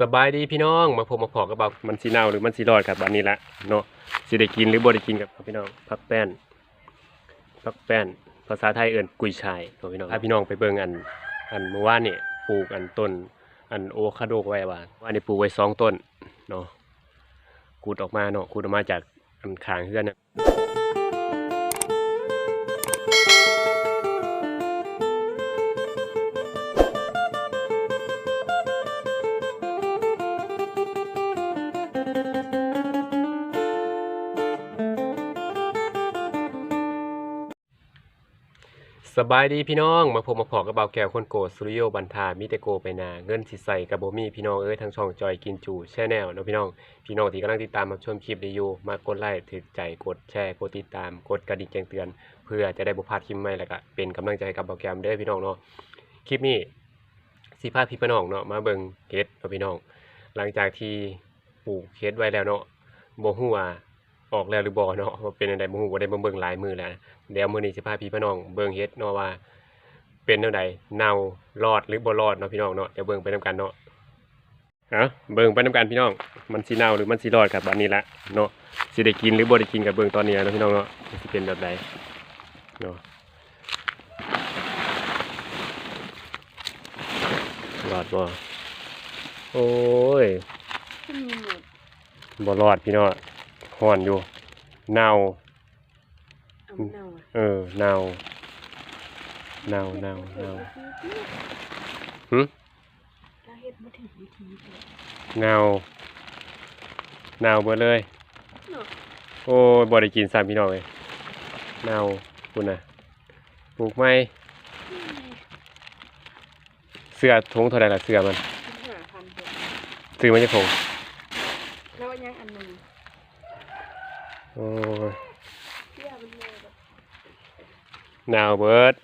สบายดีพี่น้องมาพบมาพอกับเบมันสีเน่าหรือมันสีรอดกับบันนี้ละเนาะสิได้กินหรือบ่ได้กินกับพี่น้องพักแป้นพักแป้น ภาษาไทยเอิ้นกุยช่ายเนาะพี่น้องพาพี่น้องไปเบิ่งอันอันเมื่อวานนี่ปลูกอันต้น อันโอคาโดไว้ว่าว่านี่ปลูกไว้สองต้นเนาะขูดออกมาเนาะขูดออกมาจากอันขางเฮือนน่ะ สบายดีพี่น้อง มาพบมาพอกับเบาแก้วคนโกสุริโยบันทามิเตโกไปนาเงินสิใส่กับบ่มีพี่น้องเอ้ยทั้งช่องจอยกินจูแชแนลนะพี่น้อง พี่น้องที่กำลังติดตามรับชมคลิปนี้อยู่มากดไลค์ถือใจกดแชร์กดติดตามกดกระดิ่งแจ้งเตือน เพื่อจะได้บ่พลาดคลิปใหม่แล้วก็เป็นกำลังใจกับเบาแก้วเด้อพี่น้องเนาะคลิปนี้สิพาพี่พน้องเนาะมาเบิ่งเฮ็ดเนาะพี่น้อง หลังจากที่ปลูกเฮ็ดไว้แล้วเนาะโบ่ฮู้ว่า ออกแล้วหรือบ่เนาะว่าเป็นจังไดบ่ฮู้บ่ได้มาเบิ่งหลายมื้อแล้วเดี๋ยวมื้อนี้สิพาพี่พี่น้องเบิ่งเฮ็ดเนาะว่า เป็นแนวใดเน่ารอดหรือบ่รอดเนาะพี่น้องเนาะเดี๋ยวเบิ่งไปนํกันเนาะฮะเบิ่งไปนํกันพี่น้อง มันสิเน่าหรือมันสิรอดกับบัดนี้ละเนาะสิได้กินหรือบ่ได้กินกับเบิ่งตอนนี้เนาะพี่น้องเนาะมันสิเป็นแบบใดเนาะรอดบ่โอ้ยขึ้นมีหมดบ่รอดพี่น้อง ฮ้อนอยู่เน่าเอาเน่าอะเออเน่าเน่าเน่าเน่าหึแล้วเฮ็ดมาถึงวิธีเลยเงาเงาเบิดเลย เนาะโอ้ยบ่ได้กินซ้ำพี่น้องเลยเงาคุณน่ะปลูกไม้เสื้อทงเท่าไหร่ล่ะเสื้อมัน หาพันเดียวซื้อมาจากทง แล้วอันยังอันหนึ่ง โอ้ยนเลยแบบหนาวเบิด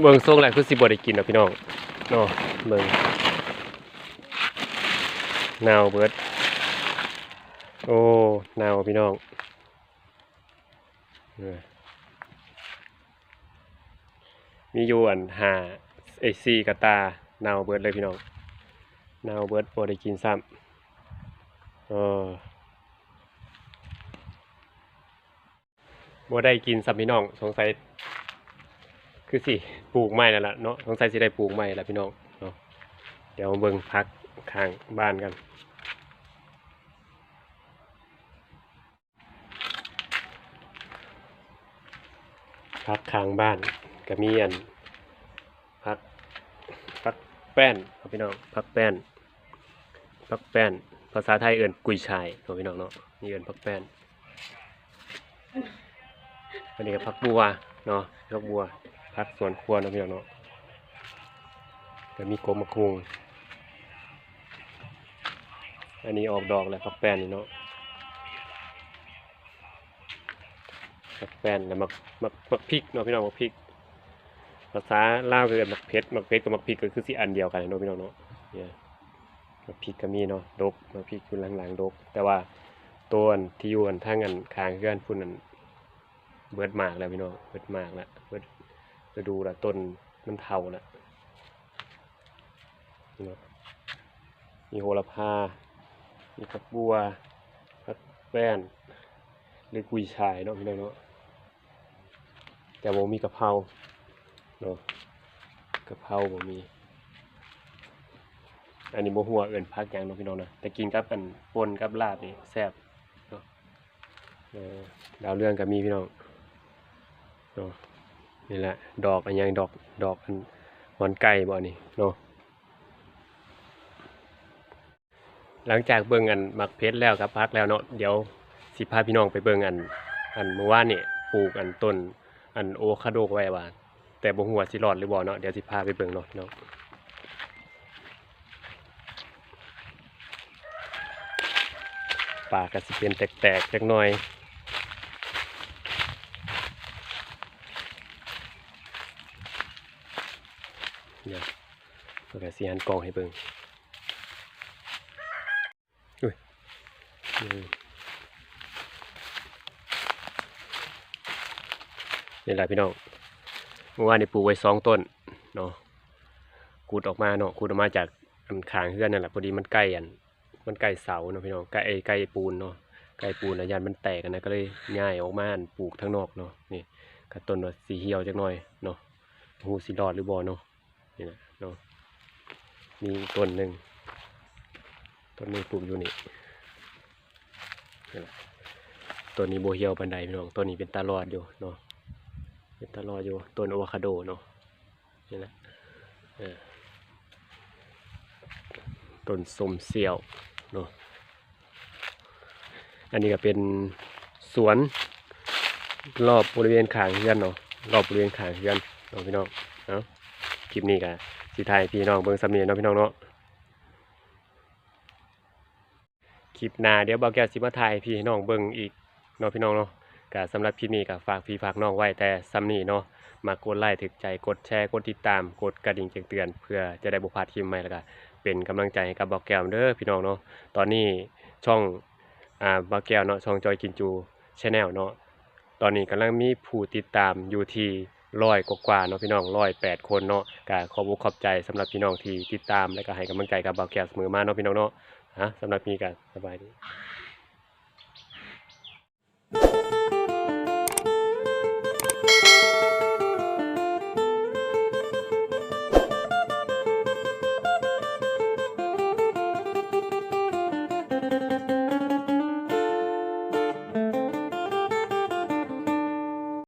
เบิ่งทรงแหล้วคือสิบ่ได้กินนะพี่น้องเนาะเบิ่งหนาวเบิด โอ้หนาวพี่น้องมีอยู่อันหาไอซีกระตาหนาวเบิดเลยพี่น้องหนาวเบิดบ่ได้กินซ้ำ ออบ่ได้กินซับพี่น้อง สงสัย คือสิปลูกไม้แล้วล่ะเนาะสงสัยสิได้ปลูกไม้แล้วพี่น้องเนาะเดี๋ยวมาเบิ่งพักข้างบ้านกันพักข้างบ้านก็มีอันพักพักแป้นครับพี่น้องพักแป้นพักแป้นาษาไทยเอิ้นกุยช่ายครับพี่น้องเนาะนี่เอิ้นพักแป้นอันนี้ก็พักบัวเนาะพักบัวพักสวนครัวนะพี่น้องเนาะก็มีกมะคุงอันนี้ออกดอกแล้วพักแป้นนี่เนาะพักแป้นแล้วมักมักมักพริกเนาะพี่น้องมักพริกภาษาลาวคือมักเพชรมักเพชรกับมักพริกก็คือสิอันเดียวกันเนาะพี่น้องเนาะเนี่ย มักพริกก็มีเนาะดกมักพริกอยู่หลังๆดก แต่ว่าตัวนที่อยู่อันทางอันคางเพื่อนพุ่นอันเบิดมากแล้วพี่น้องเบิดมากแล้วเบิดไปดูละต้นมันเทาแล้วนี่เนาะมีโหระพา มีผักบัวผักแป้นหรือกุยช่ายเนาะพี่น้องเนาะแต่บ่มีกะเพราเนาะกะเพราบ่มี อันนี้บ่ฮู้ว่าเอิ้นผักหยังเนาะพี่น้องนะแต่กินกับอันปนกับลาบนี่แซ่บดาวเรื่องก็มีพี่น้องเนาะนี่แหละ ดอกอันยังดอกดอกอันหอนไก่บ่นี่เนาะหลังจากเบิ่งอันมักเพชรแล้วครับพักแล้วเนาะเดี๋ยวสิพาพี่น้องไปเบิ่งอัน อันเมื่อวานนี่ปลูกอันต้นอันโอคาโดไว้ว่าแต่บ่ฮู้ว่าสิรอดหรือบ่เนาะเดี๋ยวสิพาไปเบิ่งเนาะพี่น้อง ปากก็สิเป็นแตกๆจักหน่อยเดี๋ยวเพื่อสีหันกองให้เบิ่งอุ้ยนี่แหละพี่น้องเมื่อวานนี่ปลูกไว้สองต้นเนาะขุดออกมาเนาะขุดออกมาจากอันขางเฮือนนั่นแหละพอดีมันใกล้อัน มันใกล้เสาเนาะพี่น้องใกล้ไกล้ปูนเนาะใกล้ปูนนะยานมันแตกกันนะก็เลยย้ายออกมานปลูกทั้งนอกเนาะนี่กระต้นสีเหี่ยวจักหน่อยเนาะหูสิรอดหรือบ่เนาะนี่นะเนาะมีต้นหนึ่งต้นนี้ปลูกอยู่นี่นี่แหละต้นนี้โบเหี่ยวบันไดพี่น้องต้นนี้เป็นตาลอดอยู่เนาะเป็นตาลอดอยู่ต้นอะโวคาโดเนาะนี่แหละเออต้นสมเสี่ยว เนาะอันนี้ก็เป็นสวนรอบบริเวณขางเฮือนเนาะรอบบริเวณขางเฮือนเนาะพี่น้องเนาะคลิปนี้ก็สิถ่ายพี่น้องเบิ่งสำเนียงเนาะพี่น้องเนาะคลิปหน้าเดี๋ยวบ่าวแก้วสิมาถ่ายพี่น้องเบิ่งอีกเนาะพี่น้องเนาะก็สำหรับคลิปนี้ก็ฝากพี่ฝากน้องไว้แต่สำนีเนาะมากดไลค์ถึกใจกดแชร์กดติดตามกดกระดิ่งแจ้งเตือน เพื่อจะได้บ่พลาดคลิปใหม่แล้วก็ เป็นกำลังใจให้กับบอกแก้วเด้อพี่น้องเนาะตอนนี้ช่องอ่าบาแก้วเนาะช่องจอยกินจูชาแนลเนาะตอนนี้กำลังมีผู้ติดตามอยู่ที่ร้อยกว่าเนาะพี่น้องร้อยแปดคนเนาะก็ขอบุกขอบใจสำหรับพี่น้องที่ติดตามและก็ให้กำลังใจกับบาแก้วเสมอมาเนาะพี่น้องเนาะฮะสำหรับพี่ก็สบายดี